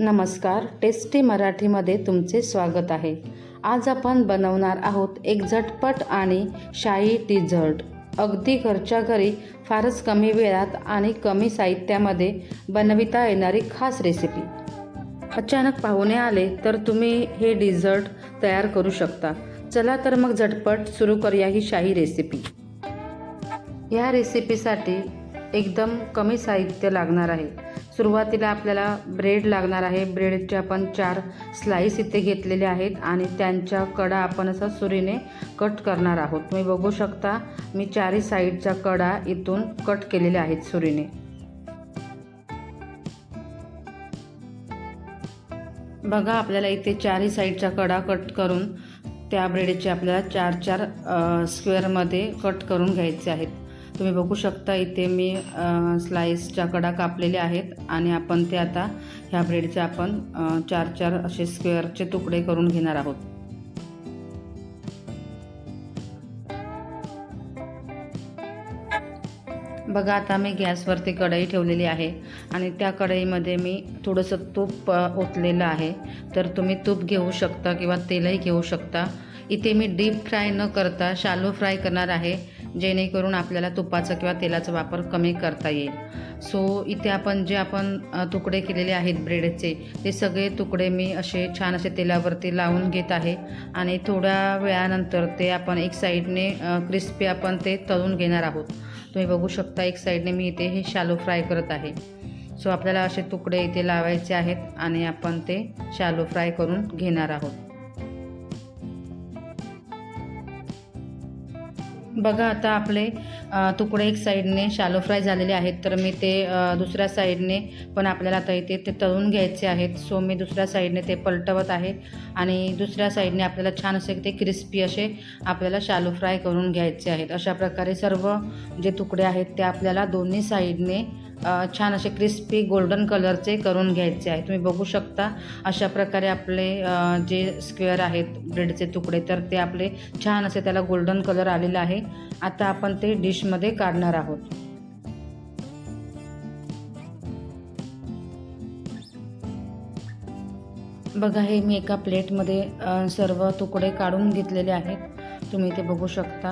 नमस्कार टेस्टी मराठीमध्ये तुमचे स्वागत आहे. आज आपण बनवणार आहोत एक झटपट आणि शाही डिझर्ट. अगदी घरच्या घरी फारच कमी वेळात आणि कमी साहित्यामध्ये बनविता येणारी खास रेसिपी अचानक पाहुणे आले तर तुम्ही हे डिझर्ट तयार करू शकता. चला तर मग झटपट सुरू करूया ही शाही रेसिपी या रेसिपीसाठी एकदम कमी साहित्य लागणार आहे. सुरुवातीला आपल्याला ब्रेड लागणार आहे. ब्रेडचे आपण चार स्लाईस इथे घेतलेले आहेत आणि त्यांच्या कडा आपण असं सुरीने कट करणार आहोत. तुम्ही बघू शकता मी चारही साईडच्या कडा इथून कट केलेल्या आहेत सुरीने. बघा आपल्याला इथे चारही साईडच्या कडा कट करून त्या ब्रेडचे आपल्याला चार चार स्क्वेअरमध्ये कट करून घ्यायचे आहेत. तुम्ही बघू शकता इथे मी स्लाईसच्या कडा कापलेल्या आहेत आणि आपण ते आता ह्या ब्रेडचे आपण चार चार असे स्क्वेअरचे तुकडे करून घेणार आहोत. बघा आता मी गॅसवरती कढई ठेवलेली आहे आणि त्या कढईमध्ये मी थोडंसं तूप ओतलेलं आहे. तर तुम्ही तूप घेऊ शकता किंवा तेलही घेऊ शकता. इथे मी डीप फ्राय न करता शालो फ्राय करणार आहे. जेणेकरून आपल्याला तुपाचा किंवा तेलाचा वापर कमी करता येईल. सो इथे आपण जे आपण तुकडे केलेले आहेत ब्रेडचे ते सगळे तुकडे मी असे छान असे तेलावरती लावून घेत आहे. आणि थोड्या वेळानंतर ते आपण एक साईडने क्रिस्पी आपण ते तळून घेणार आहोत. तुम्ही बघू शकता एक साईडने मी इथे हे शालो फ्राय करत आहे. सो आपल्याला असे तुकडे इथे लावायचे आहेत आणि आपण ते शालो फ्राय करून घेणार आहोत. बघा आता आपले तुकडे एक साईडने शालो फ्राय झालेले आहेत तर मी ते दुसऱ्या साईडने पण आपल्याला आता इथे ते तळून घ्यायचे आहेत. सो मी दुसऱ्या साईडने ते पलटवत आहे आणि दुसऱ्या साईडने आपल्याला छान असे ते क्रिस्पी असे आपल्याला शालो फ्राय करून घ्यायचे आहेत. अशा प्रकारे सर्व जे तुकडे आहेत ते आपल्याला दोन्ही साईडने छान असे क्रिस्पी गोल्डन कलरचे करून घ्यायचे आहे. तुम्ही बघू शकता अशा प्रकारे आपले जे स्क्वेअर आहेत ब्रेडचे तुकडे तर ते आपले छान असे त्याला गोल्डन कलर आलेला आहे. आता आपण ते डिशमध्ये काढणार आहोत. बघा हे मी एका प्लेटमध्ये सर्व तुकडे काढून घेतलेले आहेत. तुम्ही ते बघू शकता.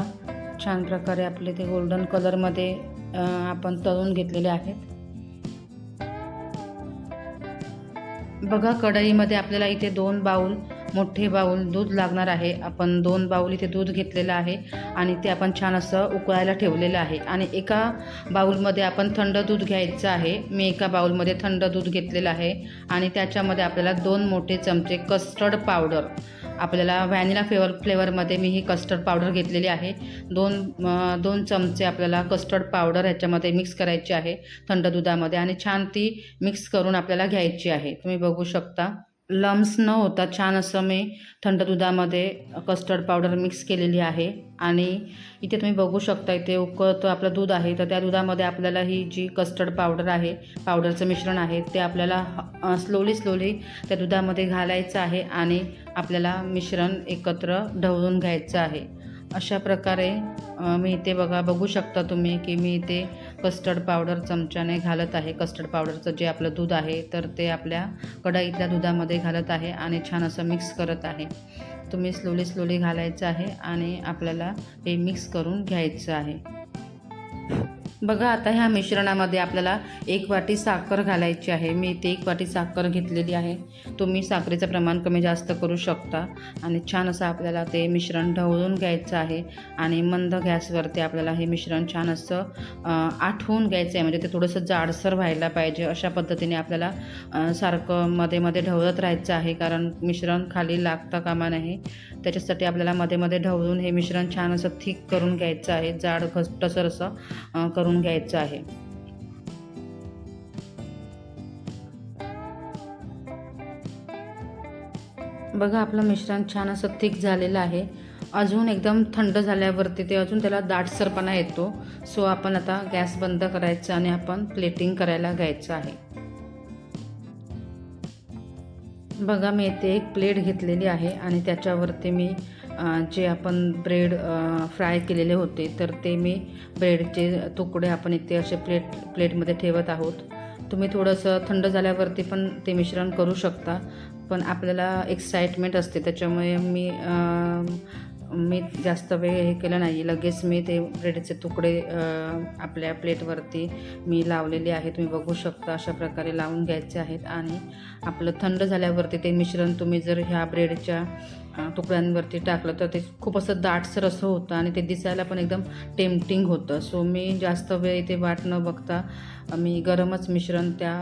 छान प्रकारे आपले ते गोल्डन कलरमध्ये आपण तळून घेतलेले आहेत. बघा कढईमध्ये आपल्याला इथे दोन बाऊल मोठे बाऊल दूध लागणार आहे. आपण दोन बाऊल इथे दूध घेतलेलं आहे आणि ते आपण छान असं उकळायला ठेवलेलं आहे. आणि एका बाऊलमध्ये आपण थंड दूध घ्यायचं आहे. मी एका बाऊलमध्ये थंड दूध घेतलेलं आहे आणि त्याच्यामध्ये आपल्याला दोन मोठे चमचे कस्टर्ड पावडर आपल्याला व्हॅनिला फ्लेवर फ्लेवरमध्ये मी ही कस्टर्ड पावडर घेतलेली आहे. दोन दोन चमचे आपल्याला कस्टर्ड पावडर ह्याच्यामध्ये मिक्स करायची आहे थंड दुधामध्ये आणि छान ती मिक्स करून आपल्याला घ्यायची आहे. तुम्ही बघू शकता. लम्स न होता छान असं मी थंड दुधामध्ये कस्टर्ड पावडर मिक्स केलेली आहे. आणि इथे तुम्ही बघू शकता इथे उकळतं आपलं दूध आहे तर त्या दुधामध्ये आपल्याला ही जी कस्टर्ड पावडर आहे पावडरचं मिश्रण आहे ते आपल्याला स्लोली स्लोली त्या दुधामध्ये घालायचं आहे आणि आपल्याला मिश्रण एकत्र ढवळून घ्यायचं आहे. अशा प्रकारे मी इथे बघा बघू शकता तुम्ही की मी इथे कस्टर्ड पावडर चमच्याने घालत आहे. कस्टर्ड पावडरचं जे आपलं दूध आहे तर ते आपल्या कढईतल्या दुधामध्ये घालत आहे आणि छान असं मिक्स करत आहे. तुम्ही स्लोली स्लोली घालायचं आहे आणि आपल्याला हे मिक्स करून घ्यायचं आहे. बघा आता ह्या मिश्रणामध्ये आपल्याला एक वाटी साखर घालायची आहे. मी इथे एक वाटी साखर घेतलेली आहे. तुम्ही साखरेचं प्रमाण कमी जास्त करू शकता. आणि छान असं आपल्याला ते मिश्रण ढवळून घ्यायचं आहे. आणि मंद गॅसवरती आपल्याला हे मिश्रण छान असं आठवून घ्यायचं आहे. म्हणजे ते थोडंसं जाडसर व्हायला पाहिजे. अशा पद्धतीने आपल्याला सारखं मध्ये मध्ये ढवळत राहायचं आहे. कारण मिश्रण खाली लागता कामा नाही त्याच्यासाठी आपल्याला मध्ये मध्ये ढवळून हे मिश्रण छान असं थिक करून घ्यायचं आहे. जाड घट्टसर असं करून करून घ्यायचं आहे. बघा आपलं मिश्रण छान असं थिक झालेलं आहे. अजून एकदम थंड झाल्यावरती ते अजून त्याला दाटसरपणा येतो. सो आपण आता गॅस बंद करायचा आणि आपण प्लेटिंग करायला घ्यायचं आहे. बघा मी इथे एक प्लेट घेतलेली आहे आणि त्याच्यावरती मी जे आपण ब्रेड फ्राय केलेले होते तर ते मी ब्रेडचे तुकडे आपण इथे असे प्लेट प्लेटमध्ये ठेवत आहोत. तुम्ही थोडंसं थंड झाल्यावरती पण ते मिश्रण करू शकता पण आपल्याला एक्साइटमेंट असते त्याच्यामुळे मी मी जास्त वेळ हे केलं नाही. लगेच मी ते ब्रेडचे तुकडे आपल्या प्लेटवरती मी लावलेले आहे तुम्ही बघू शकता अशा प्रकारे लावून घ्यायचे आहेत आणि आपलं थंड झाल्यावरती ते मिश्रण तुम्ही जर ह्या ब्रेडच्या तुकड्यांवरती टाकलं तर ते खूप असं दाटसर असं होतं आणि ते दिसायला पण एकदम टेम्पटिंग होतं. सो मी जास्त वेळ इथे वाट न बघता मी गरमच मिश्रण त्या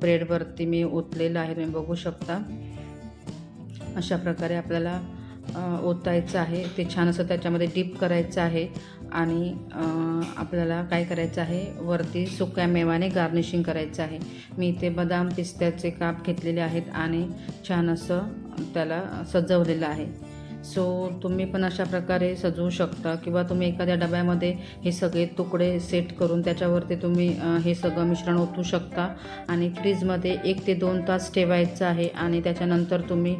ब्रेडवरती मी ओतलेलं आहे. तुम्ही बघू शकता. अशा प्रकारे आपल्याला ओतायचं आहे. ते छान असं त्याच्यामध्ये डीप करायचं आहे. आणि आपल्याला काय करायचं आहे? वरती सुक्या मेवाने गार्निशिंग करायचं आहे. मी इथे बदाम पिस्त्याचे काप घेतलेले आहेत आणि छान असं त्याला सजवलेलं आहे. सो तुम्ही पण अशा प्रकारे सजवू शकता किंवा तुम्ही एखाद्या डब्यामध्ये हे सगळे तुकडे सेट करून त्याच्यावरती तुम्ही हे सगळं मिश्रण ओतू शकता. आणि फ्रीजमध्ये एक ते दोन तास ठेवायचं आहे आणि त्याच्यानंतर तुम्ही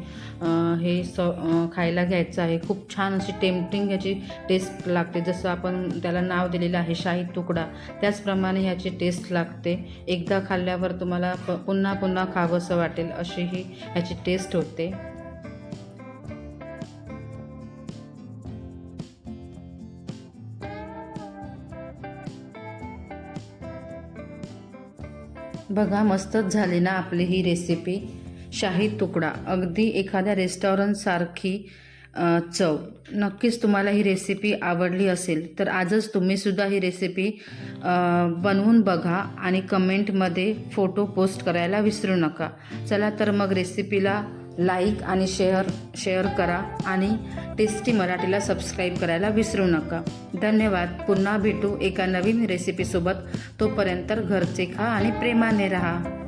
हे स खायला घ्यायचं आहे. खूप छान अशी टेम्पटिंग ह्याची टेस्ट लागते. जसं आपण त्याला नाव दिलेलं आहे शाही तुकडा. त्याचप्रमाणे ह्याची टेस्ट लागते. एकदा खाल्ल्यावर तुम्हाला प पुन्हा पुन्हा खावंसं वाटेल अशी ही ह्याची टेस्ट होते. बघा मस्तच झाली ना आपली ही रेसिपी शाही तुकडा. अगदी एखाद्या रेस्टॉरंटसारखी चव. नक्कीच तुम्हाला ही रेसिपी आवडली असेल तर आजच तुम्हीसुद्धा ही रेसिपी बनवून बघा आणि कमेंटमध्ये फोटो पोस्ट करायला विसरू नका. चला तर मग रेसिपीला लाईक आणि शेअर शेअर करा आणि टेस्टी मराठीला सबस्क्राईब करायला विसरू नका. धन्यवाद. पुन्हा भेटू एका नवीन रेसिपीसोबत तोपर्यंत घरचे खा आणि प्रेमाने राहा.